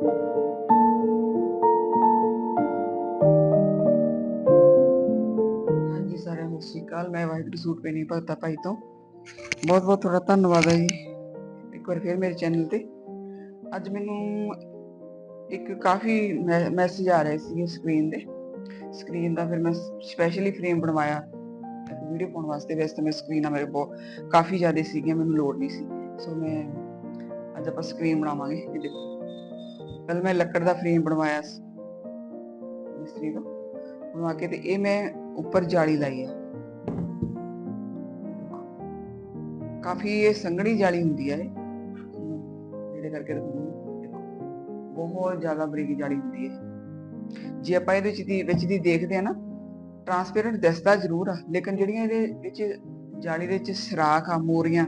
ਹਾਂਜੀ ਸਾਰਿਆਂ ਨੂੰ ਸਤਿ ਸ਼੍ਰੀ ਅਕਾਲ। ਮੈਂ ਵਾਹਿਗੁਰੂ ਸੂਟ ਪੇਨੀ ਭਗਤਾ ਭਾਈ ਤੋਂ। ਬਹੁਤ ਬਹੁਤ ਤੁਹਾਡਾ ਧੰਨਵਾਦ ਹੈ ਜੀ। ਇੱਕ ਵਾਰ ਫਿਰ ਮੇਰੇ ਚੈਨਲ ਤੇ। ਅੱਜ ਮੈਨੂੰ ਇੱਕ ਕਾਫੀ ਮੈਸੇਜ ਆ ਰਹੇ ਸੀ ਸਕਰੀਨ ਦੇ। ਸਕਰੀਨ ਦਾ ਫਿਰ ਮੈਂ ਸਪੈਸ਼ਲੀ ਫਰੇਮ ਬਣਵਾਇਆ। ਵੀਡੀਓ ਪਾਉਣ ਵਾਸਤੇ ਵੈਸੇ ਤਾਂ ਮੈਂ ਸਕਰੀਨਾਂ ਮੇਰੇ ਬਹੁਤ ਕਾਫੀ ਜ਼ਿਆਦਾ ਸੀਗੀਆਂ, ਮੈਨੂੰ ਲੋੜ ਨਹੀਂ ਸੀ। ਸੋ ਮੈਂ ਅੱਜ ਆਪਾਂ ਸਕਰੀਨ ਬਣਾਵਾਂਗੇ। ਇਹ ਦੇਖੋ। ਪਹਿਲਾਂ ਮੈਂ ਲੱਕੜ ਦਾ ਫਰੇਮ ਬਣਵਾਇਆ ਸੀ। ਮਿਸਤਰੀ ਤੋਂ ਬਣਵਾ ਕੇ ਤੇ ਇਹ ਮੈਂ ਉੱਪਰ ਜਾਲੀ ਲਾਈ ਹੈ। ਕਾਫੀ ਇਹ ਸੰਘਣੀ ਜਾਲੀ ਹੁੰਦੀ ਹੈ ਇਹ। ਜਿਹੜੇ ਕਰਕੇ ਬਹੁਤ ਜ਼ਿਆਦਾ ਬਰੀਕੀ ਜਾਲੀ ਹੁੰਦੀ ਹੈ। ਜੇ ਆਪਾਂ ਇਹਦੇ ਵਿੱਚ ਦੀ ਵਿੱਚ ਦੀ ਦੇਖਦੇ ਆ ਨਾ ਟਰਾਂਸਪੇਰੈਂਟ ਦਿਸਦਾ ਜ਼ਰੂਰ ਆ, ਲੇਕਿਨ ਜਿਹੜੀਆਂ ਇਹਦੇ ਵਿੱਚ ਜਾਲੀ ਦੇ ਵਿੱਚ ਸਰਾਖ ਆ, ਮੋਰੀਆਂ,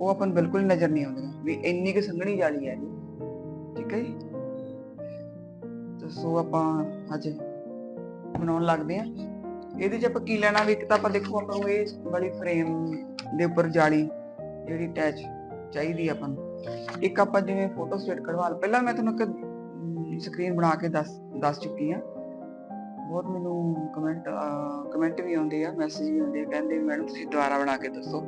ਉਹ ਆਪਾਂ ਨੂੰ ਬਿਲਕੁਲ ਨਜ਼ਰ ਨਹੀਂ ਆਉਂਦੀਆਂ। ਵੀ ਇੰਨੀ ਕੁ ਸੰਘਣੀ ਜਾਲੀ ਹੈ ਇਹ। ਸੋ ਆਪਾਂ ਅੱਜ ਬਣਾਉਣ ਲੱਗਦੇ ਆ ਇਹਦੇ ਚ ਆਪਾਂ ਕੀ ਲੈਣਾ, ਵੀ ਇੱਕ ਤਾਂ ਆਪਾਂ ਦੇਖੋ ਆਪਾਂ ਨੂੰ ਇਹ ਵਾਲੀ ਫਰੇਮ ਦੇ ਉੱਪਰ ਜਾਲੀ ਜਿਹੜੀ ਅਟੈਚ ਚਾਹੀਦੀ ਆਪਾਂ ਨੂੰ। ਇੱਕ ਆਪਾਂ ਜਿਵੇਂ ਫੋਟੋ ਸਟੇਟ ਕਢਵਾ ਲ ਪਹਿਲਾਂ ਮੈਂ ਤੁਹਾਨੂੰ ਇੱਕ ਸਕਰੀਨ ਬਣਾ ਕੇ ਦੱਸ ਦੱਸ ਚੁੱਕੀ ਆ ਬਹੁਤ ਮੈਨੂੰ ਕਮੈਂਟ ਕਮੈਂਟ ਵੀ ਆਉਂਦੇ ਆ ਮੈਸੇਜ ਵੀ ਆਉਂਦੇ ਆ, ਕਹਿੰਦੇ ਵੀ ਮੈਡਮ ਤੁਸੀਂ ਦੁਬਾਰਾ ਬਣਾ ਕੇ ਦੱਸੋ।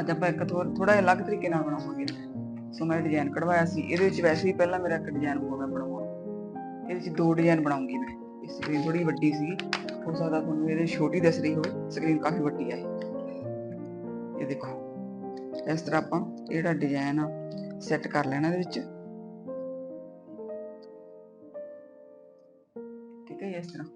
ਅੱਜ ਆਪਾਂ ਇੱਕ ਥੋੜਾ ਅਲੱਗ ਤਰੀਕੇ ਨਾਲ ਬਣਾਵਾਂਗੇ। ਸੋ ਮੈਂ ਡਿਜ਼ਾਈਨ ਕਢਵਾਇਆ ਸੀ। ਇਹਦੇ ਵਿੱਚ ਵੈਸੇ ਹੀ ਪਹਿਲਾਂ ਮੇਰਾ ਇੱਕ ਡਿਜ਼ਾਈਨ ਹੋ ਗਿਆ ਬਣਾਉਣਾ। ਇਹਦੇ ਵਿੱਚ ਦੋ ਡਿਜ਼ਾਈਨ ਬਣਾਉਂਗੀ ਮੈਂ। ਇਹ ਸਕਰੀਨ ਥੋੜੀ ਵੱਡੀ ਸੀ ਹੋ ਸਕਦਾ ਤੁਹਾਨੂੰ ਇਹਦੇ ਛੋਟੀ ਦਿਸ ਰਹੀ ਹੋਵੇ। ਸਕਰੀਨ ਕਾਫੀ ਵੱਡੀ ਆ ਇਹ। ਦੇਖੋ। ਇਸ ਤਰ੍ਹਾਂ ਆਪਾਂ ਇਹ ਜਿਹੜਾ ਡਿਜ਼ਾਈਨ ਆ ਸੈੱਟ ਕਰ ਲੈਣਾ ਇਹਦੇ ਵਿੱਚ। ਠੀਕ ਹੈ ਜੀ, ਇਸ ਤਰ੍ਹਾਂ।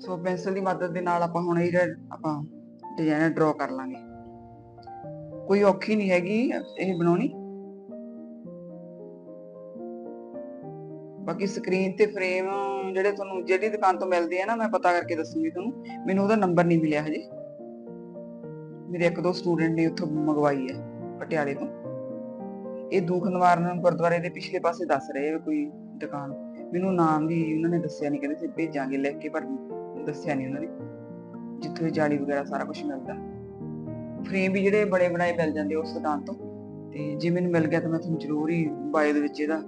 ਸੋ ਪੈਨਸਲ ਦੀ ਮਦਦ ਦੇ ਨਾਲ ਆਪਾਂ ਹੁਣ ਇਹ ਜਿਹੜਾ ਆਪਾਂ ਡਿਜ਼ਾਈਨ ਡਰਾ ਕਰ ਲਾਂਗੇ। ਕੋਈ ਔਖੀ ਨਹੀਂ ਹੈਗੀ ਇਹ ਬਣਾਉਣੀ। ਬਾਕੀ ਸਕਰੀਨ ਤੇ ਫਰੇਮ ਜਿਹੜੇ ਤੁਹਾਨੂੰ ਜਿਹੜੀ ਦੁਕਾਨ ਤੋਂ ਮਿਲਦੇ ਆ ਨਾ, ਮੈਂ ਪਤਾ ਕਰਕੇ ਦੱਸੂਗੀ ਤੁਹਾਨੂੰ। ਮੈਨੂੰ ਉਹਦਾ ਨੰਬਰ ਨਹੀਂ ਮਿਲਿਆ ਹਜੇ। ਮੇਰੇ ਇੱਕ ਦੋ ਸਟੂਡੈਂਟ ਨੇ ਉੱਥੋਂ ਮੰਗਵਾਈ ਹੈ, ਪਟਿਆਲੇ ਤੋਂ। ਇਹ ਦੁੱਖ ਨਿਵਾਰਨ ਗੁਰਦੁਆਰੇ ਦੇ ਪਿਛਲੇ ਪਾਸੇ ਦੱਸ ਰਹੇ ਕੋਈ ਦੁਕਾਨ। ਮੈਨੂੰ ਨਾਮ ਵੀ ਉਹਨਾਂ ਨੇ ਦੱਸਿਆ ਨਹੀਂ ਕਹਿੰਦੇ ਸੀ ਭੇਜਾਂਗੇ, ਲਿਖ ਕੇ ਪਰ ਦੱਸਿਆ ਨਹੀਂ ਉਹਨਾਂ ਨੇ। ਜਿੱਥੋਂ ਇਹ ਜਾਲੀ ਵਗੈਰਾ ਸਾਰਾ ਕੁਝ ਮਿਲਦਾ। ਫਰੇਮ ਵੀ ਜਿਹੜੇ ਬੜੇ ਬਣਾਏ ਮਿਲ ਜਾਂਦੇ ਉਸ ਦੁਕਾਨ ਤੋਂ। ਤੇ ਜੇ ਮੈਨੂੰ ਮਿਲ ਗਿਆ ਤਾਂ ਮੈਂ ਤੁਹਾਨੂੰ ਜ਼ਰੂਰ ਹੀ ਬਾਇਓ ਦੇ ਵਿੱਚ ਇਹਦਾ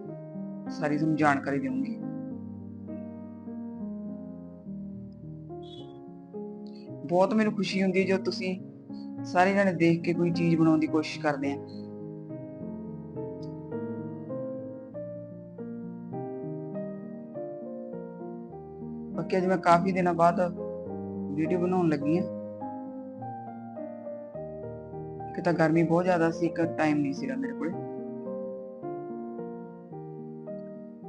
ਸਾਰੀ ਤੁਹਾਨੂੰ ਜਾਣਕਾਰੀ ਦੇਵਾਂਗੀ। ਬਹੁਤ ਮੈਨੂੰ ਖੁਸ਼ੀ ਹੁੰਦੀ ਹੈ ਜਦੋਂ ਤੁਸੀਂ ਸਾਰੇ ਜਣੇ ਦੇਖ ਕੇ ਕੋਈ ਚੀਜ਼ ਬਣਾਉਣ ਦੀ ਕੋਸ਼ਿਸ਼ ਕਰਦੇ ਆ। ਬਾਕੀ ਅੱਜ ਮੈਂ ਕਾਫੀ ਦਿਨਾਂ ਬਾਅਦ ਵੀਡੀਓ ਬਣਾਉਣ ਲੱਗੀ ਆ ਕਿ ਤਾਂ ਗਰਮੀ ਬਹੁਤ ਜ਼ਿਆਦਾ ਸੀ, ਇੱਕ ਟਾਈਮ ਨਹੀਂ ਸੀਗਾ ਮੇਰੇ ਕੋਲ।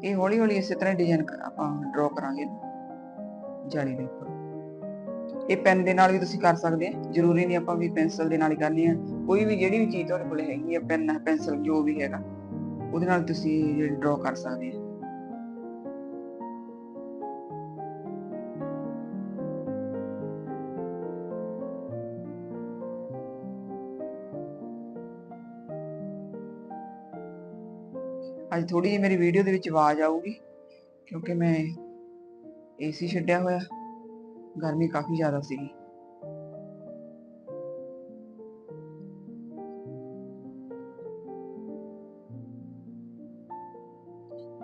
ਇਹ ਹੌਲੀ ਹੌਲੀ ਇਸੇ ਤਰ੍ਹਾਂ ਡਿਜ਼ਾਈਨ ਆਪਾਂ ਡਰਾ ਕਰਾਂਗੇ ਜਾਲੀ ਦੇ ਉੱਪਰ। ਇਹ ਪੈਨ ਦੇ ਨਾਲ ਵੀ ਤੁਸੀਂ ਕਰ ਸਕਦੇ ਆ, ਜ਼ਰੂਰੀ ਨਹੀਂ ਆਪਾਂ ਵੀ ਪੈਨਸਲ ਦੇ ਨਾਲ ਹੀ ਕਰਨੀ ਆ। ਕੋਈ ਵੀ ਜਿਹੜੀ ਵੀ ਚੀਜ਼ ਤੁਹਾਡੇ ਕੋਲ ਹੈਗੀ ਆ ਪੈਨ ਹੈ ਪੈਨਸਲ ਜੋ ਵੀ ਹੈਗਾ, ਉਹਦੇ ਨਾਲ ਤੁਸੀਂ ਜਿਹੜੀ ਡਰਾ ਕਰ ਸਕਦੇ ਆ। ਅੱਜ ਥੋੜੀ ਜਿਹੀ ਮੇਰੀ ਵੀਡੀਓ ਦੇ ਵਿੱਚ ਆਵਾਜ਼ ਆਊਗੀ, ਕਿਉਂਕਿ ਮੈਂ ਏਸੀ ਛੱਡਿਆ ਹੋਇਆ, ਗਰਮੀ ਕਾਫੀ ਜ਼ਿਆਦਾ ਸੀਗੀ।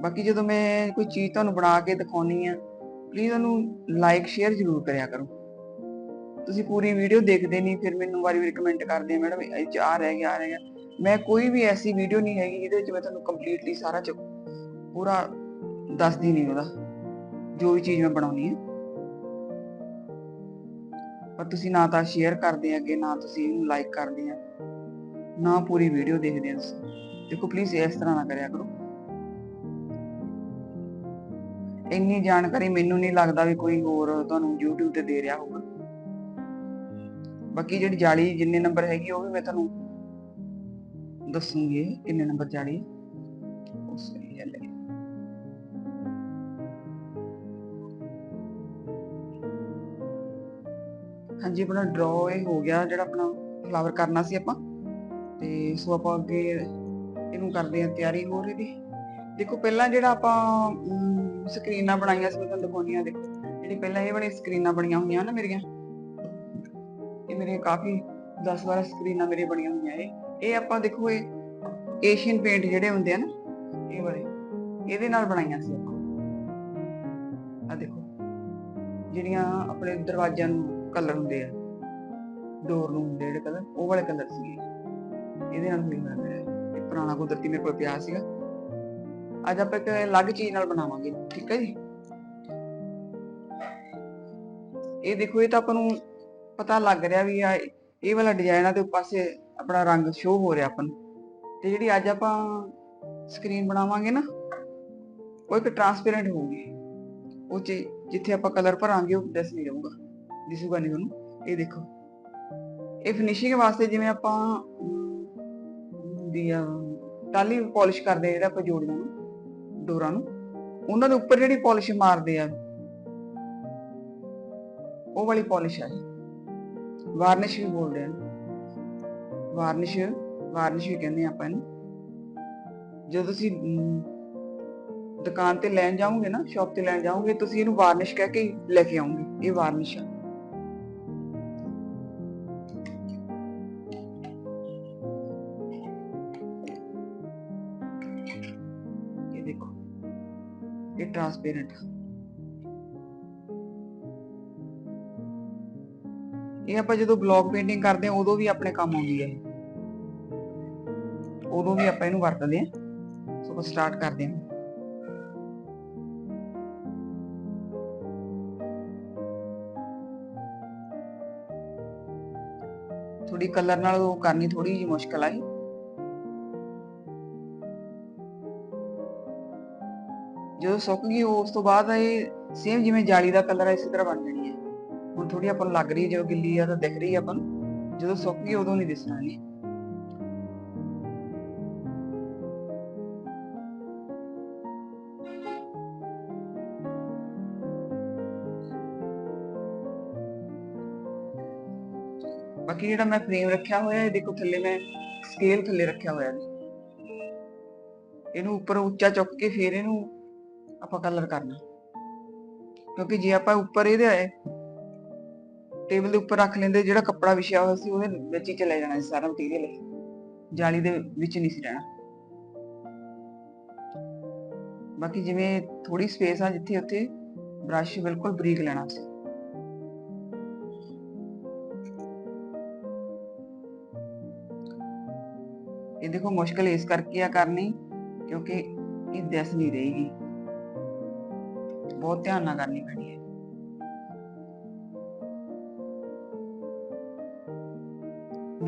ਬਾਕੀ ਜਦੋਂ ਮੈਂ ਕੋਈ ਚੀਜ਼ ਤੁਹਾਨੂੰ ਬਣਾ ਕੇ ਦਿਖਾਉਣੀ ਆ ਪਲੀਜ਼ ਉਹਨੂੰ ਲਾਈਕ ਸ਼ੇਅਰ ਜ਼ਰੂਰ ਕਰਿਆ ਕਰੋ। ਤੁਸੀਂ ਪੂਰੀ ਵੀਡੀਓ ਦੇਖਦੇ ਨਹੀਂ, ਫਿਰ ਮੈਨੂੰ ਵਾਰੀ-ਵਾਰੀ ਕਮੈਂਟ ਕਰਦੇ ਆ, ਮੈਡਮ, ਇਹ 'ਚ ਆ ਰਹਿ ਗਿਆ ਆ ਰਹਿ ਗਿਆ। ਮੈਂ ਕੋਈ ਵੀ ਐਸੀ ਵੀਡੀਓ ਨਹੀਂ ਹੈਗੀ ਜਿਹਦੇ ਵਿੱਚ ਮੈਂ ਤੁਹਾਨੂੰ ਕੰਪਲੀਟਲੀ ਸਾਰਾ ਪੂਰਾ ਦੱਸਦੀ ਨਹੀਂ ਉਹਦਾ, ਜੋ ਵੀ ਚੀਜ਼ ਮੈਂ ਬਣਾਉਣੀ ਹੈ। ਪਰ ਤੁਸੀਂ ਨਾ ਤਾਂ ਸ਼ੇਅਰ ਕਰਦੇ ਅੱਗੇ ਨਾ ਤੁਸੀਂ ਇਹਨੂੰ ਲਾਈਕ ਕਰਦੇ ਆ, ਨਾ ਪੂਰੀ ਵੀਡੀਓ ਦੇਖਦੇ ਆ ਤੁਸੀਂ। ਦੇਖੋ ਪਲੀਜ਼ ਇਸ ਤਰ੍ਹਾਂ ਨਾ ਕਰਿਆ ਕਰੋ। ਇੰਨੀ ਜਾਣਕਾਰੀ ਮੈਨੂੰ ਨਹੀਂ ਲੱਗਦਾ ਵੀ ਕੋਈ ਹੋਰ ਤੁਹਾਨੂੰ YouTube ਤੇ ਦੇ ਰਿਹਾ ਹੋਊਗਾ। ਬਾਕੀ ਜਿਹੜੀ ਜਾਲੀ ਜਿੰਨੇ ਨੰਬਰ ਹੈਗੀ ਉਹ ਵੀ ਮੈਂ ਤੁਹਾਨੂੰ ਦੱਸੂਗੀ ਕਿੰਨੇ ਨੰਬਰ ਜਾਲੀ ਉਸ ਇਹ ਲੈ। ਹਾਂਜੀ ਆਪਣਾ ਡਰਾ ਇਹ ਹੋ ਗਿਆ ਜਿਹੜਾ ਆਪਣਾ ਫਲਾਵਰ ਕਰਨਾ ਸੀ ਆਪਾਂ। ਤੇ ਸੋ ਆਪਾਂ ਅੱਗੇ ਇਹਨੂੰ ਕਰਦੇ ਆ ਤਿਆਰੀ ਹੋਰ ਇਹਦੀ ਦੇਖੋ ਪਹਿਲਾਂ ਜਿਹੜਾ ਆਪਾਂ ਅਮ, ਸਕਰੀਨਾਂ ਬਣਾਈਆਂ ਸੀ ਮੈਂ ਤੁਹਾਨੂੰ ਦਿਖਾਉਣੀਆਂ ਦੇਖੋ। ਜਿਹੜੀ ਪਹਿਲਾਂ ਇਹ ਵਾਲੀ ਸਕਰੀਨਾਂ ਬਣੀਆਂ ਹੋਈਆਂ ਨਾ ਮੇਰੀਆਂ ਇਹ ਮੇਰੇ ਕਾਫੀ 10-12 ਸਕਰੀਨਾਂ ਮੇਰੇ ਬਣੀਆਂ ਹੋਈਆਂ ਇਹ ਇਹ ਆਪਾਂ ਦੇਖੋ ਇਹ ਏਸ਼ੀਅਨ ਪੇਂਟ ਜਿਹੜੇ ਹੁੰਦੇ ਆ ਨਾ, ਇਹ ਵਾਲੇ, ਇਹਦੇ ਨਾਲ ਬਣਾਈਆਂ ਸੀ ਆਪਾਂ। ਆ ਦੇਖੋ, ਜਿਹੜੀਆਂ ਆਪਣੇ ਦਰਵਾਜ਼ਿਆਂ ਨੂੰ ਕਲਰ ਹੁੰਦੇ ਆ ਡੋਰ ਨੂੰ ਹੁੰਦੇ ਜਿਹੜੇ ਕਲਰ ਉਹ ਵਾਲੇ ਕਲਰ ਸੀਗੇ। ਇਹਦੇ ਨਾਲ ਹੋਈ ਹੋਇਆ ਇਹ ਪੁਰਾਣਾ ਕੁਦਰਤੀ ਮੇਰੇ ਕੋਲ ਪਿਆ ਸੀਗਾ। ਅੱਜ ਆਪਾਂ ਇੱਕ ਅਲੱਗ ਚੀਜ਼ ਨਾਲ ਬਣਾਵਾਂਗੇ, ਠੀਕ ਹੈ ਜੀ? ਇਹ ਦੇਖੋ, ਇਹ ਤਾਂ ਆਪਾਂ ਨੂੰ ਪਤਾ ਲੱਗ ਰਿਹਾ ਵੀ ਆ ਇਹ ਵਾਲਾ ਡਿਜ਼ਾਈਨ ਆ ਤੇ ਪਾਸੇ ਆਪਣਾ ਰੰਗ ਸ਼ੋ ਹੋ ਰਿਹਾ ਆਪਾਂ ਨੂੰ। ਤੇ ਜਿਹੜੀ ਅੱਜ ਆਪਾਂ ਸਕਰੀਨ ਬਣਾਵਾਂਗੇ ਨਾ, ਉਹ ਇੱਕ ਟਰਾਂਸਪੇਰੈਂਟ ਹੋਊਗੀ। ਉਹ 'ਚ ਜਿੱਥੇ ਆਪਾਂ ਕਲਰ ਭਰਾਂਗੇ, ਉਹ ਦਿਸ ਨਹੀਂ ਜਾਊਗਾ ਦਿਸੂਗਾ ਨਹੀਂ ਉਹਨੂੰ। ਇਹ ਦੇਖੋ। ਇਹ ਫਿਨਿਸ਼ਿੰਗ ਵਾਸਤੇ ਜਿਵੇਂ ਆਪਾਂ ਦੀ ਟਾਲੀ ਪਾਲਿਸ਼ ਕਰਦੇ ਆ ਜਿਹੜਾ ਆਪਾਂ ਜੋੜੀਆਂ ਨੂੰ ਡੋਰਾਂ ਨੂੰ। ਉਹਨਾਂ ਦੇ ਉੱਪਰ ਜਿਹੜੀ ਪਾਲਿਸ਼ ਮਾਰਦੇ ਆ, ਉਹ ਵਾਲੀ ਪਾਲਿਸ਼ ਆ ਵਾਰਨਿਸ਼ ਵੀ ਬੋਲਦੇ ਆ ਵਾਰਨਿਸ਼ ਵਾਰਨਿਸ਼ ਵੀ ਕਹਿੰਦੇ ਆਪਾਂ ਇਹਨੂੰ। ਜਦੋਂ ਤੁਸੀਂ ਦੁਕਾਨ ਤੇ ਲੈਣ ਜਾਓਗੇ ਨਾ, ਸ਼ਾਪ ਤੇ ਲੈਣ ਜਾਓਗੇ, ਤੁਸੀਂ ਇਹਨੂੰ ਵਾਰਨਿਸ਼ ਕਹਿ ਕੇ ਲੈ ਕੇ ਆਉਂਗੇ ਇਹ ਵਾਰਨਿਸ਼ ਆ। ਇਹ ਦੇਖੋ, ਇਹ ਟ੍ਰਾਂਸਪੇਰੈਂਟ ਇਹ ਆਪਾਂ ਜਦੋਂ ਬਲੌਕ ਪੇਂਟਿੰਗ ਕਰਦੇ ਹਾਂ, ਉਦੋਂ ਵੀ ਆਪਣੇ ਕੰਮ ਆਉਂਦੀ ਹੈ ਉਦੋਂ ਵੀ ਆਪਾਂ ਇਹਨੂੰ ਵਰਤਦੇ ਹਾਂ। ਸੋ ਆਪਾਂ ਸਟਾਰਟ ਕਰਦੇ ਹਾਂ। ਥੋੜੀ ਕਲਰ ਨਾਲ ਉਹ ਕਰਨੀ ਥੋੜੀ ਜਿਹੀ ਮੁਸ਼ਕਲ ਆਈ। ਜਦੋਂ ਸੁੱਕ ਗਈ, ਉਸ ਤੋਂ ਬਾਅਦ ਇਹ ਸੇਮ ਜਿਵੇਂ ਜਾਲੀ ਦਾ ਕਲਰ ਹੈ ਇਸੇ ਤਰ੍ਹਾਂ ਬਣ ਜਾਣੀ ਹੈ। ਹੁਣ ਥੋੜੀ ਆਪਾਂ ਨੂੰ ਲੱਗ ਰਹੀ ਹੈ, ਜਦੋਂ ਗਿੱਲੀ ਆ ਤਾਂ ਦਿਖ ਰਹੀ ਹੈ ਆਪਾਂ ਨੂੰ। ਜਦੋਂ ਸੁੱਕ ਗਈ, ਉਦੋਂ ਨਹੀਂ ਦਿਸਣਾ ਨਹੀਂ ਬਾਕੀ ਜਿਹੜਾ ਮੈਂ ਫਰੇਮ ਰੱਖਿਆ ਹੋਇਆ ਇਹ ਦੇਖੋ ਥੱਲੇ ਮੈਂ ਸਕੇਲ ਥੱਲੇ ਰੱਖਿਆ ਹੋਇਆ ਜੀ ਇਹਨੂੰ ਉੱਪਰ ਉੱਚਾ ਚੁੱਕ ਕੇ ਫੇਰ ਇਹਨੂੰ ਆਪਾਂ ਕਲਰ ਕਰਨਾ। ਕਿਉਂਕਿ ਜੇ ਆਪਾਂ ਉੱਪਰ ਇਹਦੇ ਆਏ ਟੇਬਲ ਦੇ ਉੱਪਰ ਰੱਖ ਲੈਂਦੇ, ਜਿਹੜਾ ਕੱਪੜਾ ਵਿਛਿਆ ਹੋਇਆ ਸੀ ਉਹਦੇ ਵਿੱਚ ਹੀ ਚਲੇ ਜਾਣਾ ਸੀ ਸਾਰਾ ਮਟੀਰੀਅਲ ਜਾਲੀ ਦੇ ਵਿੱਚ ਨਹੀਂ ਸੀ ਰਹਿਣਾ। ਬਾਕੀ ਜਿਵੇਂ ਥੋੜੀ ਸਪੇਸ ਆ ਜਿੱਥੇ ਉੱਥੇ ਬ੍ਰਸ਼ ਬਿਲਕੁਲ ਬਰੀਕ ਲੈਣਾ ਸੀ। ਇਹ ਦੇਖੋ ਮੁਸ਼ਕਲ ਇਸ ਕਰਕੇ ਆ ਕਰਨੀ, ਕਿਉਂਕਿ ਇਹ ਦਿਸ ਨਹੀਂ ਰਹੇਗੀ ਬਹੁਤ ਧਿਆਨ ਨਾਲ ਕਰਨੀ ਪੈਣੀ ਹੈ।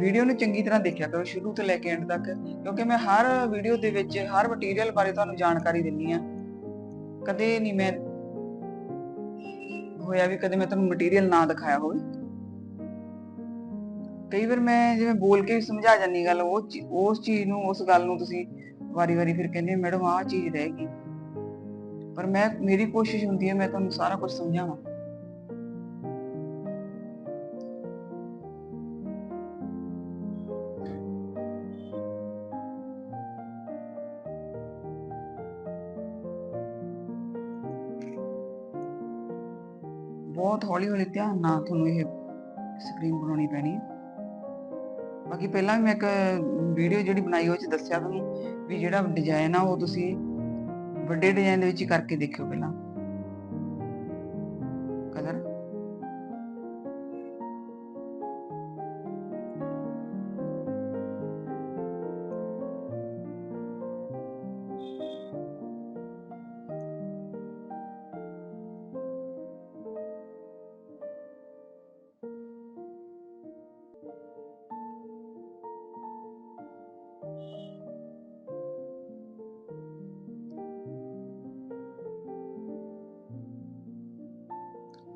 ਵੀਡੀਓ ਨੂੰ ਚੰਗੀ ਤਰ੍ਹਾਂ ਦੇਖਿਆ ਕਰੋ, ਸ਼ੁਰੂ ਤੋਂ ਲੈ ਕੇ ਐਂਡ ਤੱਕ, ਕਿਉਂਕਿ ਮੈਂ ਹਰ ਵੀਡੀਓ ਦੇ ਵਿੱਚ, ਹਰ ਮਟੀਰੀਅਲ ਬਾਰੇ ਤੁਹਾਨੂੰ ਜਾਣਕਾਰੀ ਦਿੰਨੀ ਆ ਕਦੇ ਨਹੀਂ ਮੈਂ ਹੋਇਆ ਵੀ ਕਦੇ ਮੈਂ ਤੁਹਾਨੂੰ ਮਟੀਰੀਅਲ ਨਾ ਦਿਖਾਇਆ ਹੋਵੇ। ਕਈ ਵਾਰ ਮੈਂ ਜਿਵੇਂ ਬੋਲ ਕੇ ਵੀ ਸਮਝਾ ਜਾਂਦੀ ਗੱਲ, ਉਹ ਉਸ ਚੀਜ਼ ਨੂੰ, ਉਸ ਗੱਲ ਨੂੰ ਤੁਸੀਂ ਵਾਰੀ-ਵਾਰੀ ਫਿਰ ਕਹਿੰਦੇ ਮੈਡਮ, ਆਹ ਚੀਜ਼ ਰਹਿ ਗਈ। ਪਰ ਮੈਂ, ਮੇਰੀ ਕੋਸ਼ਿਸ਼ ਹੁੰਦੀ ਹੈ ਮੈਂ ਤੁਹਾਨੂੰ ਸਾਰਾ ਕੁਝ ਸਮਝਾਵਾਂ। ਬਹੁਤ ਹੌਲੀ-ਹੌਲੀ ਧਿਆਨ ਨਾਲ ਤੁਹਾਨੂੰ ਇਹ ਸਕਰੀਨ ਬਣਾਉਣੀ ਪੈਣੀ ਹੈ। ਬਾਕੀ ਪਹਿਲਾਂ ਵੀ ਮੈਂ ਇੱਕ ਵੀਡੀਓ ਜਿਹੜੀ ਬਣਾਈ ਉਹ ਚ ਦੱਸਿਆ ਤੁਹਾਨੂੰ ਵੀ ਜਿਹੜਾ ਡਿਜ਼ਾਈਨ ਆ ਉਹ ਤੁਸੀਂ ਵੱਡੇ ਡਿਜ਼ਾਈਨ ਦੇ ਵਿੱਚ ਕਰਕੇ ਦੇਖਿਓ ਪਹਿਲਾਂ।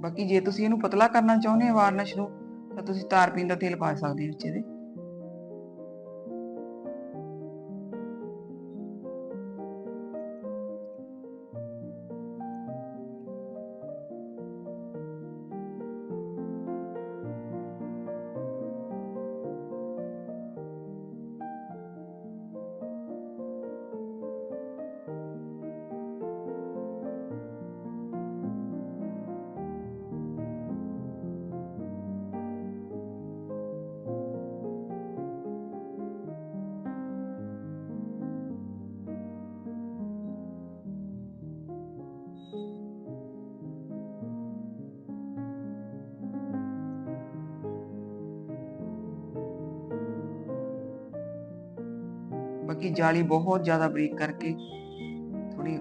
ਬਾਕੀ ਜੇ ਤੁਸੀਂ ਇਹਨੂੰ ਪਤਲਾ ਕਰਨਾ ਚਾਹੁੰਦੇ ਹੋ ਵਾਰਨਿਸ਼ ਨੂੰ, ਤਾਂ ਤੁਸੀਂ ਤਾਰਪੀਨ ਦਾ ਤੇਲ ਪਾ ਸਕਦੇ ਹੋ ਵਿੱਚ ਇਹਦੇ। ਬਾਕੀ ਜਾਲੀ ਬਹੁਤ ਜ਼ਿਆਦਾ ਬਰੀਕ ਕਰਕੇ ਥੋੜੀ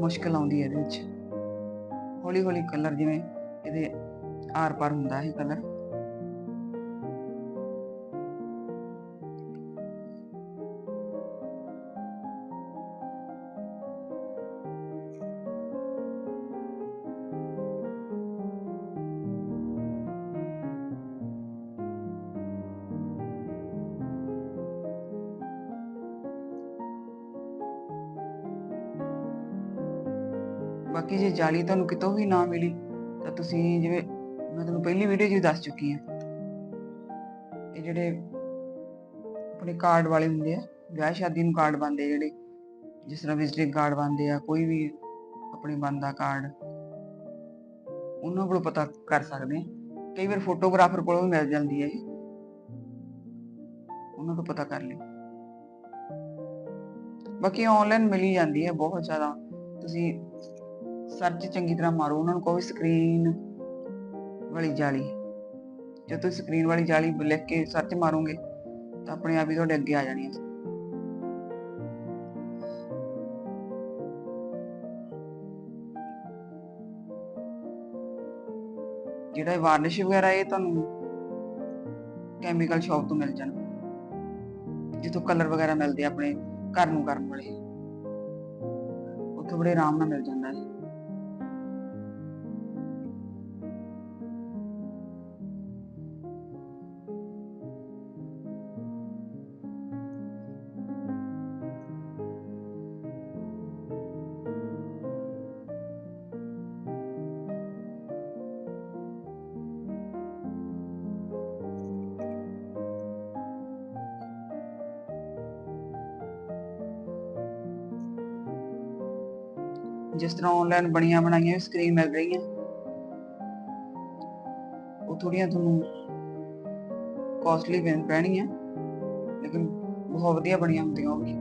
ਮੁਸ਼ਕਲ ਆਉਂਦੀ ਹੈ ਇਹਦੇ ਵਿੱਚ। ਹੌਲੀ ਹੌਲੀ ਕਲਰ ਜਿਵੇਂ ਇਹਦੇ ਆਰ ਪਾਰ ਹੁੰਦਾ ਹੈ ਕਲਰ। ਬਾਕੀ ਜੇ ਜਾਲੀ ਤੁਹਾਨੂੰ ਕਿਤੋਂ ਵੀ ਨਾ ਮਿਲੀ, ਤਾਂ ਤੁਸੀਂ ਜਿਵੇਂ ਮੈਂ ਤੁਹਾਨੂੰ ਪਹਿਲੀ ਵੀਡੀਓ 'ਚ ਵੀ ਦੱਸ ਚੁੱਕੀ ਹਾਂ। ਇਹ ਜਿਹੜੇ ਆਪਣੇ ਕਾਰਡ ਵਾਲੇ ਹੁੰਦੇ ਆ, ਵਿਆਹ ਸ਼ਾਦੀ ਨੂੰ ਕਾਰਡ ਬਣਦੇ ਆ ਜਿਹੜੇ, ਜਿਸ ਤਰ੍ਹਾਂ ਵਿਜ਼ਿਟਿੰਗ ਕਾਰਡ ਬਣਦੇ ਆ, ਕੋਈ ਵੀ ਆਪਣੇ ਬਣਦਾ ਕਾਰਡ ਉਹਨਾਂ ਕੋਲੋਂ ਪਤਾ ਕਰ ਸਕਦੇ ਆ। ਕਈ ਵਾਰ ਫੋਟੋਗ੍ਰਾਫਰ ਕੋਲੋਂ ਵੀ ਮਿਲ ਜਾਂਦੀ ਹੈ ਇਹ ਉਹਨਾਂ ਤੋਂ ਪਤਾ ਕਰ ਲਿਓ ਬਾਕੀ ਆਨਲਾਈਨ ਮਿਲੀ ਜਾਂਦੀ ਹੈ ਬਹੁਤ ਜ਼ਿਆਦਾ। ਤੁਸੀਂ ਸਰਚ ਚੰਗੀ ਤਰ੍ਹਾਂ ਮਾਰੋ, ਉਹਨਾਂ ਨੂੰ ਕਹੋ ਸਕਰੀਨ ਵਾਲੀ ਜਾਲੀ। ਜੇ ਤੁਸੀਂ ਸਕਰੀਨ ਵਾਲੀ ਜਾਲੀ ਲਿਖ ਕੇ ਸਰਚ ਮਾਰੋਗੇ, ਤਾਂ ਆਪਣੇ ਆਪ ਹੀ ਤੁਹਾਡੇ ਅੱਗੇ ਆ ਜਾਣੀ ਹੈ ਜਿਹੜਾ ਵਾਰਨਿਸ਼ ਵਗੈਰਾ, ਇਹ ਤੁਹਾਨੂੰ ਕੈਮੀਕਲ ਸ਼ਾਪ ਤੋਂ ਮਿਲ ਜਾਣ। ਜਿੱਥੋਂ ਕਲਰ ਵਗੈਰਾ ਮਿਲਦੇ ਆਪਣੇ ਘਰ ਨੂੰ ਕਰਨ ਵਾਲੇ। ਉੱਥੋਂ ਬੜੇ ਆਰਾਮ ਨਾਲ ਮਿਲ ਜਾਂਦਾ ਹੈ ਜਿਸ ਤਰ੍ਹਾਂ ਆਨਲਾਈਨ ਬਣੀਆਂ ਬਣਾਈਆਂ ਵੀ ਸਕਰੀਨ ਮਿਲ ਰਹੀਆਂ ਉਹ ਥੋੜੀਆਂ ਤੁਹਾਨੂੰ ਕਾਸਟਲੀ ਪੈਣੀਆਂ ਲੇਕਿਨ ਬਹੁਤ ਵਧੀਆ ਬਣੀਆਂ ਹੁੰਦੀਆਂ ਉਹ ਵੀ।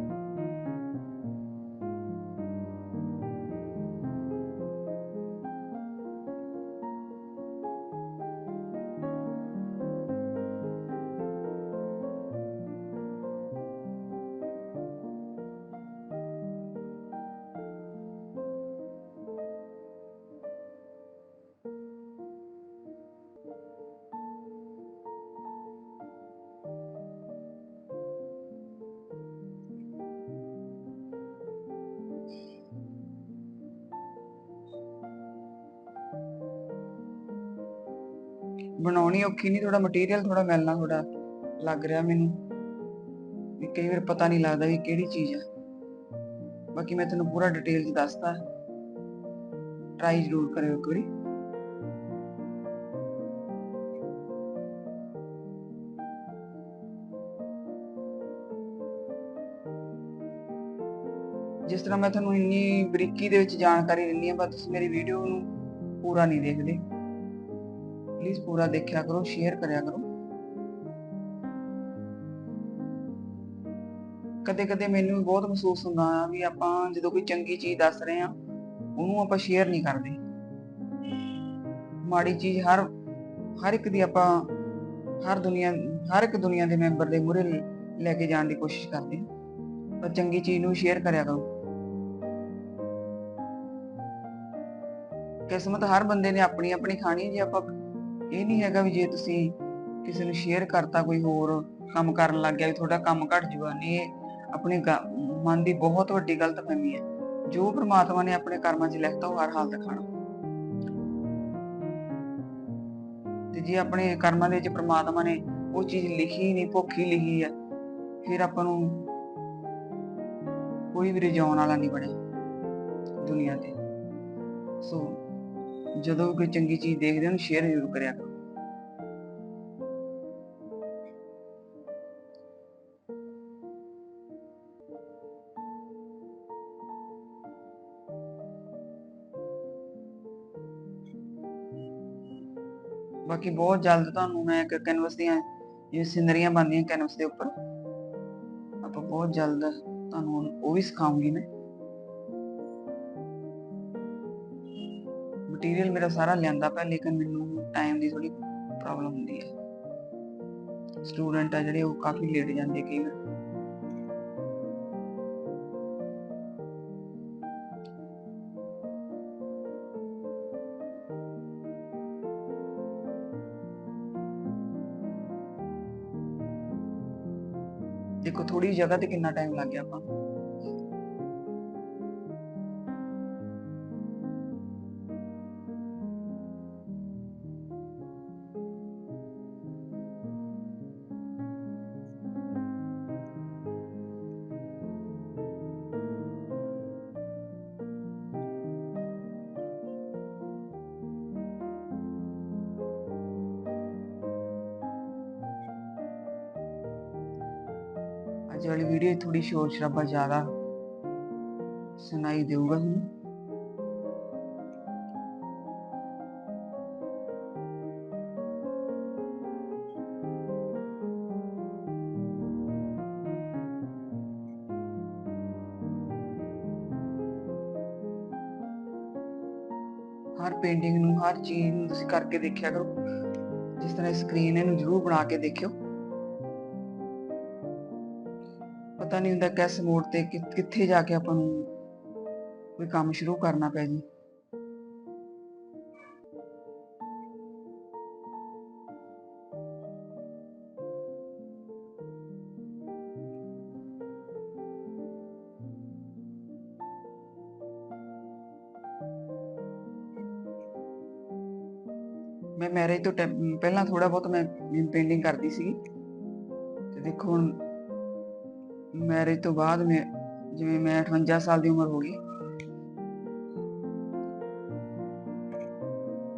ਬਣਾਉਣੀ ਔਖੀ ਨਹੀਂ ਥੋੜਾ ਮਟੀਰੀਅਲ ਥੋੜਾ ਮਿਲਣਾ ਥੋੜਾ ਲੱਗ ਰਿਹਾ ਮੈਨੂੰ। ਵੀ ਕਈ ਵਾਰ ਪਤਾ ਨਹੀਂ ਲੱਗਦਾ ਵੀ ਕਿਹੜੀ ਚੀਜ਼ ਆ। ਬਾਕੀ ਮੈਂ ਤੁਹਾਨੂੰ ਪੂਰਾ ਡਿਟੇਲ ਚ ਦੱਸਦਾ ਟਰਾਈ ਜ਼ਰੂਰ ਕਰਿਓ ਇੱਕ ਵਾਰੀ। ਜਿਸ ਤਰ੍ਹਾਂ ਮੈਂ ਤੁਹਾਨੂੰ ਇੰਨੀ ਬਰੀਕੀ ਦੇ ਵਿੱਚ ਜਾਣਕਾਰੀ ਦਿੰਦੀ ਹਾਂ ਪਰ ਤੁਸੀਂ ਮੇਰੀ ਵੀਡੀਓ ਨੂੰ ਪੂਰਾ ਨਹੀਂ ਦੇਖਦੇ। ਪਲੀਜ਼ ਪੂਰਾ ਦੇਖਿਆ ਕਰੋ ਸ਼ੇਅਰ ਕਰਿਆ ਕਰੋ। ਕਦੇ ਕਦੇ ਮੈਨੂੰ ਬਹੁਤ ਮਹਿਸੂਸ ਹੁੰਦਾ ਆ ਵੀ ਆਪਾਂ ਜਦੋਂ ਕੋਈ ਚੰਗੀ ਚੀਜ਼ ਦੱਸ ਰਹੇ ਆ, ਉਹਨੂੰ ਆਪਾਂ ਸ਼ੇਅਰ ਨਹੀਂ ਕਰਦੇ। ਮਾੜੀ ਚੀਜ਼ ਹਰ ਹਰ ਇੱਕ ਦੀ ਆਪਾਂ, ਹਰ ਦੁਨੀਆ, ਹਰ ਇੱਕ ਦੁਨੀਆ ਦੇ ਮੈਂਬਰ ਦੇ ਮੂਹਰੇ ਲੈ ਕੇ ਜਾਣ ਦੀ ਕੋਸ਼ਿਸ਼ ਕਰਦੇ ਹਾਂ ਪਰ ਚੰਗੀ ਚੀਜ਼ ਨੂੰ ਸ਼ੇਅਰ ਕਰਿਆ ਕਰੋ। ਕਿਸਮਤ ਹਰ ਬੰਦੇ ਨੇ ਆਪਣੀ ਆਪਣੀ ਖਾਣੀ ਜੇ ਆਪਾਂ ਇਹ ਨਹੀਂ ਹੈਗਾ ਵੀ ਜੇ ਤੁਸੀਂ ਕਿਸੇ ਨੂੰ ਸ਼ੇਅਰ ਕਰਤਾ ਕੋਈ ਹੋਰ ਕੰਮ ਕਰਨ ਲੱਗ ਗਿਆ ਵੀ ਤੁਹਾਡਾ ਕੰਮ ਘਟ ਜੂਗਾ। ਨਹੀਂ, ਇਹ ਆਪਣੇ ਗ- ਮਨ ਦੀ ਬਹੁਤ ਵੱਡੀ ਗਲਤਫਹਿਮੀ ਹੈ। ਜੋ ਪ੍ਰਮਾਤਮਾ ਨੇ ਆਪਣੇ ਕਰਮਾਂ 'ਚ ਲਿਖਤਾ ਉਹ ਹਰ ਹਾਲਤ ਖਾਣਾ ਤੇ ਜੇ ਆਪਣੇ ਕਰਮਾਂ ਦੇ ਵਿੱਚ ਪ੍ਰਮਾਤਮਾ ਨੇ ਉਹ ਚੀਜ਼ ਲਿਖੀ ਨਹੀਂ, ਭੁੱਖੀ ਲਿਖੀ ਹੈ ਫਿਰ ਆਪਾਂ ਨੂੰ ਕੋਈ ਵੀ ਰਜਾਉਣ ਵਾਲਾ ਨਹੀਂ ਬਣਿਆ ਦੁਨੀਆ ਤੇ। ਸੋ ਜਦੋਂ ਵੀ ਕੋਈ ਚੰਗੀ ਚੀਜ਼ ਦੇਖਦੇ ਹੋ ਉਹਨੂੰ ਸ਼ੇਅਰ ਜ਼ਰੂਰ ਕਰਿਆ ਕਰੋ। ਬਾਕੀ ਬਹੁਤ ਜਲਦ ਤੁਹਾਨੂੰ ਮੈਂ ਇੱਕ ਕੈਨਵਸ ਦੀਆਂ, ਜਿਵੇਂ ਸਿਨਰੀਆਂ ਬਣਦੀਆਂ ਕੈਨਵਸ ਦੇ ਉੱਪਰ, ਆਪਾਂ ਬਹੁਤ ਜਲਦ ਤੁਹਾਨੂੰ ਉਹ ਵੀ ਸਿਖਾਉਂਗੀ ਮੈਂ। ਮਟੀਰੀਅਲ ਮੇਰਾ ਸਾਰਾ ਲਿਆਂਦਾ ਪਿਆ ਲੇਕਿਨ ਮੈਨੂੰ ਟਾਈਮ ਦੀ ਥੋੜੀ ਪ੍ਰੋਬਲਮ ਹੁੰਦੀ ਹੈ ਸਟੂਡੈਂਟ ਆ ਜਿਹੜੇ ਉਹ ਕਾਫੀ ਲੇਟ ਜਾਂਦੇ ਕਈ ਵਾਰ ਦੇਖੋ ਥੋੜੀ ਜਗ੍ਹਾ ਤੇ ਕਿੰਨਾ ਟਾਈਮ ਲੱਗ ਗਿਆ ਆਪਾਂ ਅੱਜ ਵਾਲੀ ਵੀਡੀਓ ਥੋੜੀ ਸ਼ੋਰ ਸ਼ਰਾਬਾ ਜ਼ਿਆਦਾ ਸੁਣਾਈ ਦੇਊਗਾ ਤੁਹਾਨੂੰ ਹਰ ਪੇਂਟਿੰਗ ਨੂੰ, ਹਰ ਚੀਜ਼ ਨੂੰ ਤੁਸੀਂ ਕਰਕੇ ਦੇਖਿਆ ਕਰੋ। ਜਿਸ ਤਰ੍ਹਾਂ ਸਕਰੀਨ ਇਹਨੂੰ ਜ਼ਰੂਰ ਬਣਾ ਕੇ ਦੇਖਿਓ। ਪਤਾ ਨਹੀਂ ਹੁੰਦਾ ਕਿਸ ਮੋੜ ਤੇ ਕਿ- ਕਿੱਥੇ ਜਾ ਕੇ ਆਪਾਂ ਨੂੰ ਕੋਈ ਕੰਮ ਸ਼ੁਰੂ ਕਰਨਾ ਪੈ ਜੀ। ਮੈਂ ਮੈਰਿਜ ਤੋਂ ਟੈ- ਪਹਿਲਾਂ ਥੋੜਾ ਬਹੁਤ ਮੈਂ ਪੇਂਟਿੰਗ ਕਰਦੀ ਸੀ ਤੇ ਦੇਖੋ ਹੁਣ ਮੈਰਿਜ ਤੋਂ ਬਾਅਦ ਮੈਂ, ਜਿਵੇਂ ਮੈਂ 58 ਸਾਲ ਦੀ ਉਮਰ ਹੋ ਗਈ,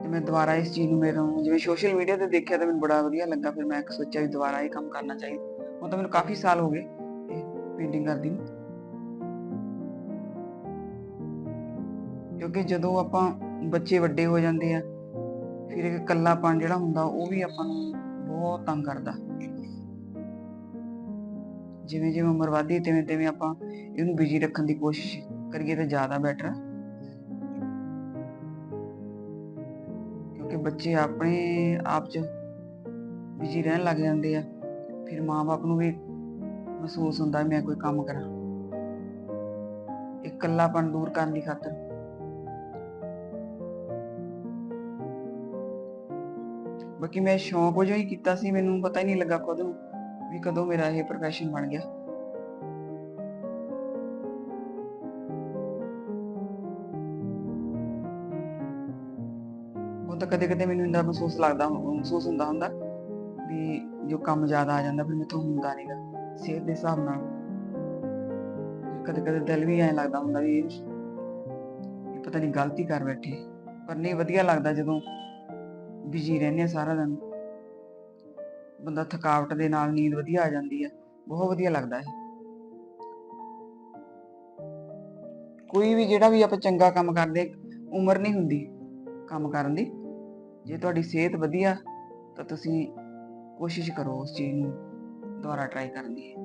ਤੇ ਮੈਂ ਦੁਬਾਰਾ ਇਸ ਚੀਜ਼ ਨੂੰ ਮੇਰਾ ਜਿਵੇਂ ਸੋਸ਼ਲ ਮੀਡੀਆ ਤੇ ਦੇਖਿਆ ਤਾਂ ਮੈਨੂੰ ਬੜਾ ਵਧੀਆ ਲੱਗਾ, ਫਿਰ ਮੈਂ ਸੋਚਿਆ ਵੀ ਦੁਬਾਰਾ ਇਹ ਕੰਮ ਕਰਨਾ ਚਾਹੀਦਾ। ਹੁਣ ਤਾਂ ਮੈਨੂੰ ਕਾਫੀ ਸਾਲ ਹੋ ਗਏ ਪੇਂਟਿੰਗ ਕਰਦੀ ਨੂੰ। ਕਿਉਂਕਿ ਜਦੋਂ ਆਪਾਂ ਬੱਚੇ ਵੱਡੇ ਹੋ ਜਾਂਦੇ ਆ, ਫਿਰ ਇੱਕ ਇਕੱਲਾਪਣ ਜਿਹੜਾ ਹੁੰਦਾ, ਉਹ ਵੀ ਆਪਾਂ ਨੂੰ ਬਹੁਤ ਤੰਗ ਕਰਦਾ। ਜਿਵੇਂ ਜਿਵੇਂ ਉਮਰ ਵਧਦੀ ਤਿਵੇਂ ਤਿਵੇਂ ਆਪਾਂ ਇਹਨੂੰ ਬਿਜ਼ੀ ਰੱਖਣ ਦੀ ਕੋਸ਼ਿਸ਼ ਕਰੀਏ ਤਾਂ ਜ਼ਿਆਦਾ ਬੈਟਰ ਹੈ ਕਿਉਂਕਿ ਬੱਚੇ ਆਪਣੇ ਆਪ 'ਚ ਬਿਜ਼ੀ ਰਹਿਣ ਲੱਗ ਜਾਂਦੇ ਆ, ਫਿਰ ਮਾਪੇ ਨੂੰ ਵੀ ਮਹਿਸੂਸ ਹੁੰਦਾ ਮੈਂ ਕੋਈ ਕੰਮ ਕਰਾਂ। ਇਕੱਲਾਪਣ ਦੂਰ ਕਰਨ ਦੀ ਖਾਤਰ। ਬਾਕੀ ਮੈਂ ਸ਼ੌਂਕ ਵਜੋਂ ਹੀ ਕੀਤਾ ਸੀ, ਮੈਨੂੰ ਪਤਾ ਹੀ ਨਹੀਂ ਲੱਗਾ ਕਦੋਂ ਵੀ ਕਦੋਂ ਮੇਰਾ ਇਹ ਪ੍ਰੋਫੈਸ਼ਨ ਬਣ ਗਿਆ। ਉਹ ਤਾਂ ਕਦੇ ਕਦੇ ਮੈਨੂੰ ਇੰਨਾ ਮਹਿਸੂਸ ਲੱਗਦਾ ਮਹਿਸੂਸ ਹੁੰਦਾ ਹੁੰਦਾ ਵੀ ਜੋ ਕੰਮ ਜ਼ਿਆਦਾ ਆ ਜਾਂਦਾ, ਫਿਰ ਮੈਥੋਂ ਹੁੰਦਾ ਨਹੀਂਗਾ ਸਿਹਤ ਦੇ ਹਿਸਾਬ ਨਾਲ। ਕਦੇ ਕਦੇ ਦਿਲ ਵੀ ਐਂ ਲੱਗਦਾ ਹੁੰਦਾ ਵੀ ਇਹ ਪਤਾ ਨਹੀਂ ਗਲਤੀ ਕਰ ਬੈਠੇ। ਪਰ ਨਹੀਂ, ਵਧੀਆ ਲੱਗਦਾ ਜਦੋਂ ਬਿਜ਼ੀ ਰਹਿੰਦੇ ਆ ਸਾਰਾ ਦਿਨ। ਬੰਦਾ ਥਕਾਵਟ ਦੇ ਨਾਲ ਨੀਂਦ ਵਧੀਆ ਆ ਜਾਂਦੀ ਹੈ। ਬਹੁਤ ਵਧੀਆ ਲੱਗਦਾ ਹੈ ਕੋਈ ਵੀ ਜਿਹੜਾ ਵੀ ਆਪਾਂ ਚੰਗਾ ਕੰਮ ਕਰਦੇ, ਉਮਰ ਨਹੀਂ ਹੁੰਦੀ ਕੰਮ ਕਰਨ ਦੀ। ਜੇ ਤੁਹਾਡੀ ਸਿਹਤ ਵਧੀਆ, ਤਾਂ ਤੁਸੀਂ ਕੋਸ਼ਿਸ਼ ਕਰੋ ਉਸ ਚੀਜ਼ ਨੂੰ ਦੁਬਾਰਾ ਟਰਾਈ ਕਰਨ ਦੀ।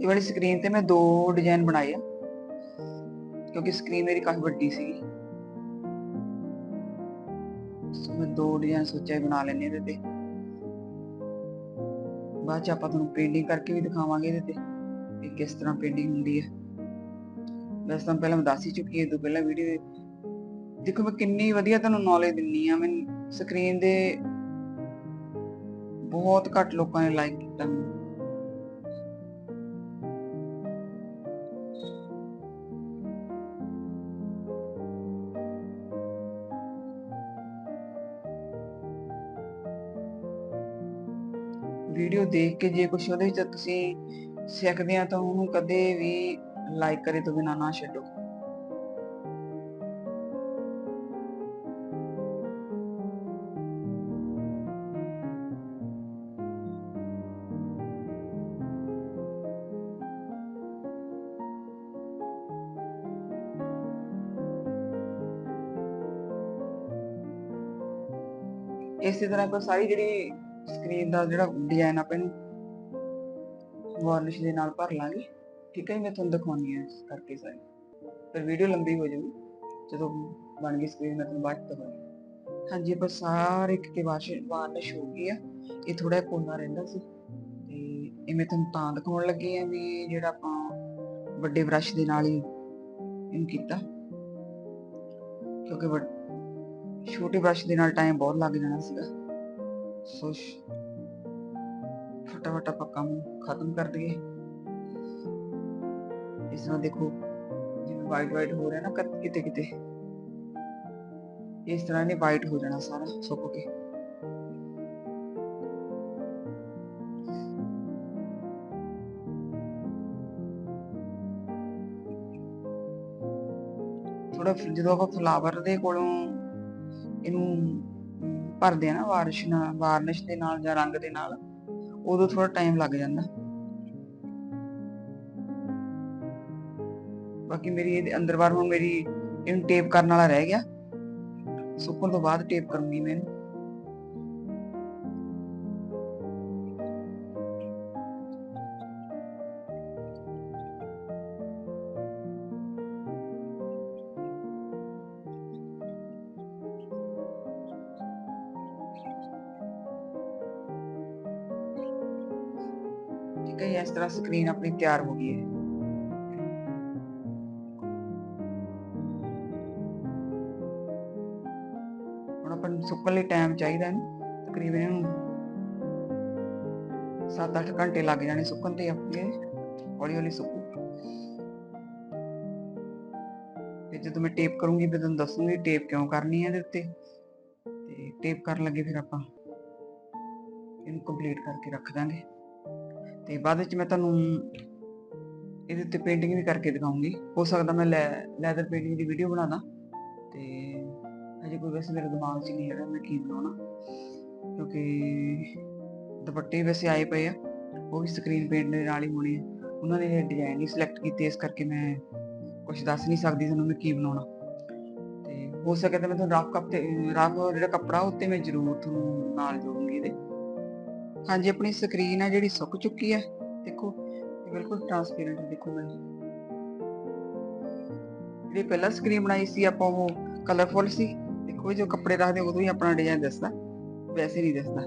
ਇਹ ਵਾਲੀ ਸਕਰੀਨ ਤੇ ਮੈਂ ਦੋ ਡਿਜ਼ਾਈਨ ਬਣਾਏ ਆ, ਕਿਉਂਕਿ ਸਕਰੀਨ ਮੇਰੀ ਕਾਫੀ ਵੱਡੀ ਸੀਗੀ। ਸੋ ਮੈਂ ਦੋ ਡਿਜ਼ਾਈਨ ਸੋਚਿਆ ਬਣਾ ਲੈਣੇ ਇਹਦੇ ਤੇ। ਬਾਅਦ ਚ ਆਪਾਂ ਤੁਹਾਨੂੰ ਪੇਂਟਿੰਗ ਕਰਕੇ ਵੀ ਦਿਖਾਵਾਂਗੇ ਇਹਦੇ ਤੇ, ਵੀ ਕਿਸ ਤਰ੍ਹਾਂ ਪੇਂਟਿੰਗ ਹੁੰਦੀ ਹੈ। ਵੈਸੇ ਤਾਂ ਪਹਿਲਾਂ ਮੈਂ ਦੱਸ ਹੀ ਚੁੱਕੀ ਹਾਂ, ਇਹ ਤੋਂ ਪਹਿਲਾਂ ਵੀਡੀਓ ਦੇਖੋ ਮੈਂ ਕਿੰਨੀ ਵਧੀਆ ਤੁਹਾਨੂੰ ਨੌਲੇਜ ਦਿੰਨੀ ਆ ਮੈਂ ਸਕਰੀਨ ਦੇ ਬਹੁਤ ਘੱਟ ਲੋਕਾਂ ਨੇ ਲਾਈਕ ਕੀਤਾ ਵੀਡੀਓ ਦੇਖ ਕੇ ਜੇ ਕੁਝ ਉਹਦੇ ਵਿੱਚ ਤੁਸੀਂ ਸਿੱਖਦੇ ਆ ਤਾਂ ਉਹਨੂੰ ਕਦੇ ਵੀ ਲਾਈਕ ਕਰੇ ਤੋਂ ਬਿਨਾ ਨਾ ਛੱਡੋ। ਇਸੇ ਤਰ੍ਹਾਂ ਕੋ ਸਾਰੀ ਜਿਹੜੀ ਸਕਰੀਨ ਦਾ ਜਿਹੜਾ ਡਿਜ਼ਾਈਨ ਆਪਾਂ ਇਹਨੂੰ ਵਾਰਨਿਸ਼ ਦੇ ਨਾਲ ਭਰ ਲਾਂਗੇ। ਠੀਕ ਹੈ ਜੀ, ਮੈਂ ਤੁਹਾਨੂੰ ਦਿਖਾਉਣੀ ਹੈ ਇਸ ਕਰਕੇ ਸਾਰੀ। ਫਿਰ ਵੀਡੀਓ ਲੰਬੀ ਹੋ ਜਾਊਗੀ। ਜਦੋਂ ਬਣ ਗਈ ਸਕਰੀਨ ਮੈਂ ਤੁਹਾਨੂੰ ਬਾਅਦ ਦਿਖਾਉਂਗੀ ਹਾਂਜੀ ਆਪਾਂ ਸਾਰੇ ਕਿਤੇ ਵਾਰਨਿਸ਼ ਹੋ ਗਈ ਆ। ਇਹ ਥੋੜਾ ਕੋਨਾ ਰਹਿੰਦਾ ਸੀ। ਤੇ ਇਹ ਮੈਂ ਤੁਹਾਨੂੰ ਤਾਂ ਦਿਖਾਉਣ ਲੱਗੀ ਆ ਵੀ ਜਿਹੜਾ ਆਪਾਂ ਵੱਡੇ ਬ੍ਰਸ਼ ਦੇ ਨਾਲ ਹੀ ਇਹਨੂੰ ਕੀਤਾ। ਕਿਉਂਕਿ ਵੱਡ- ਛੋਟੇ ਬ੍ਰਸ਼ ਦੇ ਨਾਲ ਟਾਈਮ ਬਹੁਤ ਲੱਗ ਜਾਣਾ ਸੀਗਾ। ਸੋ ਸ਼- ਫਟਾਫਟ ਆਪਾਂ ਕੰਮ ਖਤਮ ਕਰ ਦਈਏ। ਇਸ ਤਰ੍ਹਾਂ ਦੇਖੋ, ਜਿਵੇਂ ਵਾਈਟ ਵਾਈਟ ਹੋ ਰਿਹਾ ਨਾ ਕਿਤੇ ਕਿਤੇ। ਇਸ ਤਰ੍ਹਾਂ ਨੇ ਵਾਈਟ ਹੋ ਜਾਣਾ ਸਾਰਾ, ਸੁੱਕ ਕੇ। ਥੋੜਾ ਜਦੋਂ ਆਪਾਂ ਫਲਾਵਰ ਦੇ ਕੋਲੋਂ ਇਹਨੂੰ ਭਰਦੇ ਆ ਨਾ ਵਾਰਸ਼ ਨਾਲ ਵਾਰਨਿਸ਼ ਦੇ ਨਾਲ ਜਾਂ ਰੰਗ ਦੇ ਨਾਲ, ਉਦੋਂ ਥੋੜਾ ਟਾਈਮ ਲੱਗ ਜਾਂਦਾ। ਬਾਕੀ ਮੇਰੀ ਇਹਦੇ ਅੰਦਰ ਬਾਹਰ ਹੁਣ ਮੇਰੀ ਇਹਨੂੰ ਟੇਪ ਕਰਨ ਵਾਲਾ ਰਹਿ ਗਿਆ। ਸੁੱਕਣ ਤੋਂ ਬਾਅਦ ਟੇਪ ਕਰੂੰਗੀ ਮੈਂ ਇਹਨੂੰ ਠੀਕ ਹੈ ਜੀ, ਇਸ ਤਰ੍ਹਾਂ ਸਕਰੀਨ ਆਪਣੀ ਤਿਆਰ ਹੋ ਗਈ ਹੁਣ ਆਪਾਂ ਨੂੰ ਸੁੱਕਣ ਲਈ ਟਾਈਮ ਚਾਹੀਦਾ ਹੈ ਤਕਰੀਬਨ ਇਹਨੂੰ 7-8 ਘੰਟੇ ਲੱਗ ਜਾਣੇ ਸੁੱਕਣ ਤੇ ਆਪਣੇ। ਹੌਲੀ ਹੌਲੀ ਸੁੱਕੂ। ਤੇ ਜਦੋਂ ਮੈਂ ਟੇਪ ਕਰੂੰਗੀ ਫਿਰ ਤੁਹਾਨੂੰ ਦੱਸੂੰਗੀ ਟੇਪ ਕਿਉਂ ਕਰਨੀ ਹੈ ਇਹਦੇ ਉੱਤੇ। ਤੇ ਟੇਪ ਕਰਨ ਲੱਗੇ ਫਿਰ ਆਪਾਂ ਇਹਨੂੰ ਕੰਪਲੀਟ ਕਰਕੇ ਰੱਖ ਦਾਂਗੇ। ਤੇ ਬਾਅਦ ਵਿੱਚ ਮੈਂ ਤੁਹਾਨੂੰ ਇਹਦੇ ਉੱਤੇ ਪੇਂਟਿੰਗ ਵੀ ਕਰਕੇ ਦਿਖਾਉਂਗੀ। ਹੋ ਸਕਦਾ ਮੈਂ ਲੈਦਰ ਪੇਂਟਿੰਗ ਦੀ ਵੀਡੀਓ ਬਣਾ ਦਾਂ ਤੇ ਅਜੇ ਕੋਈ ਵੈਸੇ ਮੇਰੇ ਦਿਮਾਗ 'ਚ ਨਹੀਂ ਹੈਗਾ, ਮੈਂ ਕੀ ਬਣਾਉਣਾ ਕਿਉਂਕਿ ਦੁਪੱਟੇ ਵੈਸੇ ਆਏ ਪਏ ਆ, ਉਹ ਵੀ ਸਕਰੀਨ ਪੇਂਟ ਦੇ ਨਾਲ ਹੀ ਹੋਣੇ ਆ। ਉਹਨਾਂ ਨੇ ਡਿਜ਼ਾਈਨ ਨਹੀਂ ਸਿਲੈਕਟ ਕੀਤੇ, ਇਸ ਕਰਕੇ ਮੈਂ ਕੁਝ ਦੱਸ ਨਹੀਂ ਸਕਦੀ ਤੁਹਾਨੂੰ ਮੈਂ ਕੀ ਬਣਾਉਣਾ। ਤੇ ਹੋ ਸਕੇ ਤਾਂ ਮੈਂ ਤੁਹਾਨੂੰ ਰਫ ਕੱਪ ਤੇ ਰਫ ਜਿਹੜਾ ਕੱਪੜਾ ਉੱਤੇ ਮੈਂ ਜ਼ਰੂਰ ਤੁਹਾਨੂੰ ਨਾਲ ਜੋੜੂੰਗੀ ਹਾਂਜੀ, ਆਪਣੀ ਸਕਰੀਨ ਆ ਜਿਹੜੀ ਸੁੱਕ ਚੁੱਕੀ ਹੈ ਦੇਖੋ, ਇਹ ਬਿਲਕੁਲ ਟ੍ਰਾਂਸਪੇਰੈਂਟ ਦੇਖੋ ਮੈਂ ਜਿਹੜੀ ਪਹਿਲਾਂ ਸਕਰੀਨ ਬਣਾਈ ਸੀ, ਆਪਾਂ ਉਹ ਕਲਰਫੁਲ ਸੀ। ਦੇਖੋ ਜੋ ਕੱਪੜੇ ਰੱਖਦੇ, ਉਦੋਂ ਹੀ ਆਪਣਾ ਡਿਜ਼ਾਈਨ ਦੱਸਦਾ। ਵੈਸੇ ਨਹੀਂ ਦੱਸਦਾ।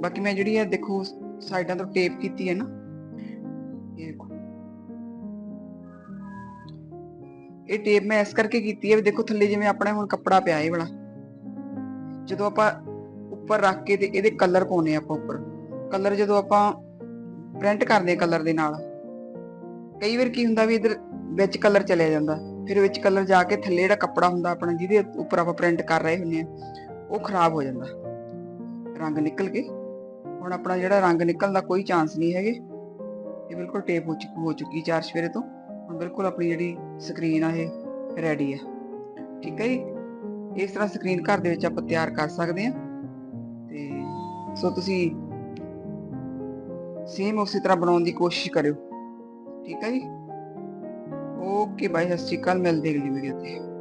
ਬਾਕੀ ਮੈਂ ਜਿਹੜੀ ਆ, ਦੇਖੋ, ਸਾਈਡਾਂ ਤੋਂ ਟੇਪ ਕੀਤੀ ਹੈ ਨਾ, ਇਹ ਦੇਖੋ। ਇਹ ਟੇਪ ਮੈਂ ਇਸ ਕਰਕੇ ਕੀਤੀ ਹੈ ਵੀ ਦੇਖੋ, ਥੱਲੇ ਜਿਵੇਂ ਆਪਣਾ ਹੁਣ ਕੱਪੜਾ ਪਿਆ ਇਹ ਵਾਲਾ। ਜਦੋਂ ਆਪਾਂ ਉੱਪਰ ਰੱਖ ਕੇ ਤੇ ਇਹਦੇ ਕਲਰ ਪਾਉਨੇ ਆਪਾਂ ਉੱਪਰ। ਕਲਰ ਜਦੋਂ ਆਪਾਂ ਪ੍ਰਿੰਟ ਕਰਦੇ ਕਲਰ ਦੇ ਨਾਲ, ਕਈ ਵਾਰ ਕੀ ਹੁੰਦਾ ਵੀ ਇਧਰ ਵਿੱਚ ਕਲਰ ਚਲਿਆ ਜਾਂਦਾ, ਫਿਰ ਵਿੱਚ ਕਲਰ ਜਾ ਕੇ ਥੱਲੇ ਜਿਹੜਾ ਕੱਪੜਾ ਹੁੰਦਾ ਆਪਣਾ ਜਿਹਦੇ ਉੱਪਰ ਆਪਾਂ ਪ੍ਰਿੰਟ ਕਰ ਰਹੇ ਹੁੰਨੇ ਆ ਉਹ ਖਰਾਬ ਹੋ ਜਾਂਦਾ। ਰੰਗ ਨਿਕਲ ਕੇ, ਹੁਣ ਆਪਣਾ ਜਿਹੜਾ ਰੰਗ ਨਿਕਲਣ ਦਾ ਕੋਈ ਚਾਂਸ ਨਹੀਂ ਹੈਗੇ, ਇਹ ਬਿਲਕੁਲ ਟੇਪ ਹੋ ਚੁੱਕੀ ਹੋ ਚੁੱਕੀ ਚਾਰ ਸਵੇਰੇ ਤੋਂ, ਹੁਣ ਬਿਲਕੁਲ ਆਪਣੀ ਜਿਹੜੀ ਸਕਰੀਨ ਆ ਇਹ ਰੈਡੀ ਆ। ਠੀਕ ਹੈ ਜੀ? ਇਸ ਤਰ੍ਹਾਂ ਸਕਰੀਨ ਘਰ ਦੇ ਵਿੱਚ ਆਪਾਂ ਤਿਆਰ ਕਰ ਸਕਦੇ ਆ ਤੇ, ਸੋ ਤੁਸੀਂ ਸੇਮ ਉਸੇ ਤਰ੍ਹਾਂ ਬਣਾਉਣ ਦੀ ਕੋਸ਼ਿਸ਼ ਕਰਿਓ। ਠੀਕ ਹੈ ਜੀ? ਓਕੇ ਬਾਈ ਸਤਿ ਸ਼੍ਰੀ ਅਕਾਲ, ਮਿਲਦੇ ਅਗਲੀ ਵੀਡੀਓ ਤੇ।